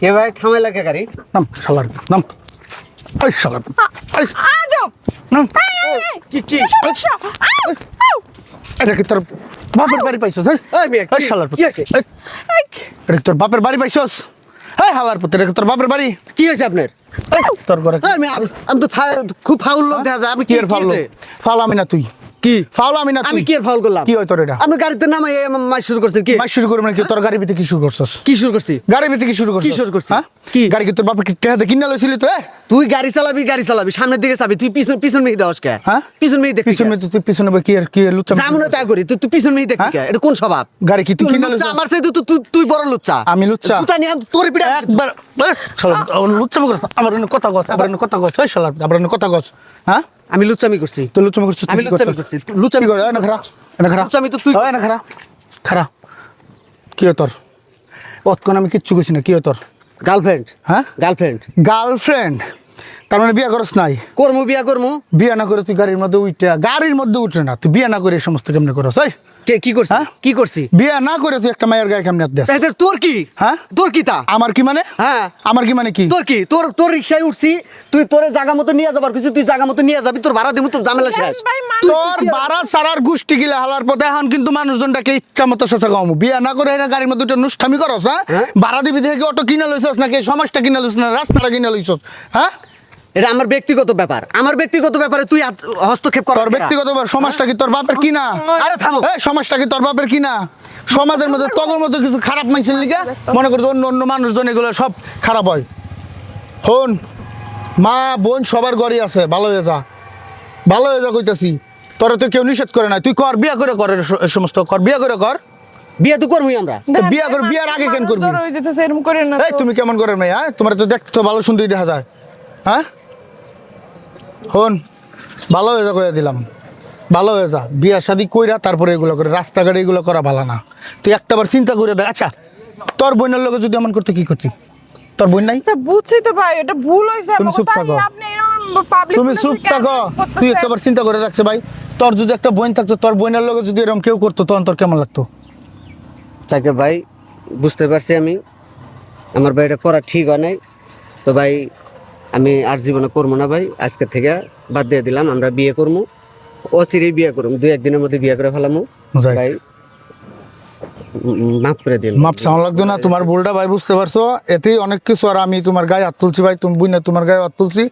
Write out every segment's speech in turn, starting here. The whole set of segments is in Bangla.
কে ভাই থামে লাগে গাড়ি। নাম শালার নাম। এই শালার। এই, আজব নাম। কি কি। এটা কি তোর বাপের বাড়ি পাইছস হ্যাঁ এই এই শালার কি আছে? এই, এটা তোর বাপের বাড়ি পাইছস। হ্যাঁ হালার পুত্র এটা তোর বাপের বাড়ি। কি হয়েছে আপনার? এই, তোর ঘরে আমি- আমি তো ফা- খুব ফাউল লোক দেখা যায়। আমি কি এর ফাউল? ফাউল আমি না তুই। কি? ফাউল আমি না আমি কি এর ফাউল করলাম? কি হয় তোর এটা? আপনি গাড়িতে নামাই মাছ শুরু করছেন কি? মাস শুরু করবি না কি? তোর গাড়ি ভিতরে কি শুরু করছস? কি শুরু করছি? গাড়ি ভিতরে কি শুরু করছস? কি শুরু করছিস? হ্যাঁ? কি? গাড়ি কি তোর বাপে কি টেহাতে কিনা লইছিলি তো তুই গাড়ি চালাবি গাড়ি চালাবি সামনের দিকে চাবি তুই পিছন পিছন মেয়ে দেওয়াস কে? হ্যাঁ? পিছন মেয়ে দেখবি পিছনে? মেয়ে তুই পিছনে কি আর কি লুচ্চা যেমন তাই করি তুই তুই পিছন মেয়ে দেখবি হ্যাঁ? কে? এটা কোন স্বভাব? গাড়ি কি তুই কিনা লুচ্চা, লইছস আমার তো তুই- তুই বড় লুচ্চা। আমি লুচ্চা? তুই নিয়ে তোর পিঠে একবার লুচ্চামি করছিস আবার এনে কথা কস আবার এনে কথা কস আবার কথা কস হ্যাঁ? আমি লুচামি করছি। তো লুচামি করছি আমি লুচামি করছি। লুচামি কর করে? এনে খারা এনে খারা লুচামি তো তুই হয় না খারা খারা কি তোর? অতক্ষণ আমি কিচ্ছু করছি না কি তোর? গার্লফ্রেন্ড হ্যাঁ? গার্লফ্রেন্ড গার্লফ্রেন্ড তার মানে বিয়ে করস নাই? করমু বিয়া করমু। বিয়ে না করে তুই গাড়ির মধ্যে উঠে গাড়ির মধ্যে উঠে না তুই বিয়ে না করে সমস্ত কেমনে করস এই? কে কি করছি? হ্যাঁ? কি করছি? বিয়ে না করে তুই একটা মায়ের গায়ে কেমনে তাহলে তোর কি? হ্যাঁ? তোর কি তা? আমার কি মানে? হ্যাঁ। আমার কি মানে কি? তোর কি? তোর তোর রিক্সায় উঠছি তুই তোর জায়গা মতো নিয়ে যাবার কিছু তুই জায়গা মতো নিয়ে যাবি তোর ভাড়া দিব তোর ঝামেলা শেষ। তোর বাড়া সারার গোষ্ঠী গিলা হালার পথে এখন কিন্তু মানুষজনটাকে ইচ্ছা মতো শেষে গামু বিয়ে না করে এরা গাড়ির মধ্যে উঠে নুষ্ঠামি করস হ্যাঁ? হ্যাঁ? ভাড়া দিবি দেখে অটো কিনে লইছস নাকি সমাজটা কিনে লইছস না রাস্তাটা কিনে লইছস হ্যাঁ? এটা আমার ব্যক্তিগত ব্যাপার। আমার ব্যক্তিগত ব্যাপারে তুই হস্তক্ষেপ কর তোর ব্যক্তিগত ব্যাপার, সমাজটা কি তোর বাপের কিনা? আরে থামো। এই সমাজটা কি তোর বাপের কিনা? সমাজের মধ্যে তগর মধ্যে কিছু খারাপ মানুষের লিগে? মনে করছে অন্য অন্য মানুষজন এগুলো সব খারাপ হয়। হন মা বোন সবার ঘরই আছে ভালো হয়ে যা। ভালো হয়ে যা কইতাছি। তোরা তো কেউ নিষেধ করে না তুই কর বিয়া করে কর সমস্ত কর বিয়া করে কর। বিয়ে তো করবই আমরা। বিয়া কর- বিয়ার আগে কেন করবি? এই তুমি কেমন করে মেয়ে হ্যাঁ? তোমার তো দেখতে তো ভালো সুন্দরই দেখা যায়। হ্যাঁ? হন ভালো হয়ে যা কইয়া দিলাম। ভালো হয়ে যা। বিয়া শাদি কইরা তারপরে এগুলো করে রাস্তাঘাটে এগুলো করা ভালো না। তুই একটাবার চিন্তা করে দেখ। আচ্ছা তোর বোনের লোকে যদি এমন করতে কি করতি? তোর বোন নাই? আচ্ছা বুঝছি তো ভাই এটা ভুল হয়েছে তুমি চুপ থাকো। আপনি এরকম পাবলিক তুমি চুপ থাকো। তুই একটাবার চিন্তা করে রাখছে ভাই। তোর যদি একটা বোন থাকতো তোর বোনের লোকে যদি এরকম কেউ করতো তখন তোর কেমন লাগতো? তাকে ভাই বুঝতে পারছি আমি। আমার ভাই এটা করা ঠিক হয় নাই। তো ভাই আমি আর জীবনে করব না ভাই আজকে থেকে বাদ দিয়ে দিলাম আমরা বিয়ে করব অচিরেই বিয়ে করুম দুই একদিনের মধ্যে বিয়ে করে ফেলামো। ভাই মাফ করে মাপ চাওয়া লাগতো না তোমার ভুলটা ভাই বুঝতে পারছ। এতেই অনেক কিছু আর আমি তোমার গায়ে হাত তুলছি ভাই তুমি বুঝ না তোমার গায়ে হাত তুলছি।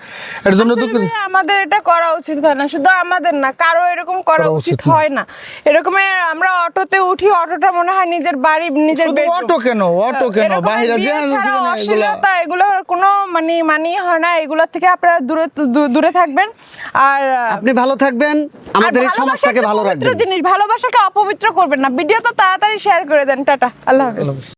এর জন্য ভাই, আমাদের এটা করা উচিত হয় না শুধু আমাদের না কারও এরকম করা উচিত হয় না। এরকম আমরা অটোতে উঠি অটোটা মনে হয় নিজের বাড়ি নিজের অটো কেন অটো কেন? যে অশ্লীলতা এগুলোর কোনো মানে মানি হয় না এগুলোর থেকে আপনারা দূরে দূরে থাকবেন। আর আপনি ভালো থাকবেন আমাদের এই ভালোবাসা সমাজটাকে ভালো রাখবেন। জিনিস ভালোবাসাকে অপবিত্র করবেন না। ভিডিও তো তাড়াতাড়ি শেয়ার করে দেন টাটা আল্লাহ হাফেজ।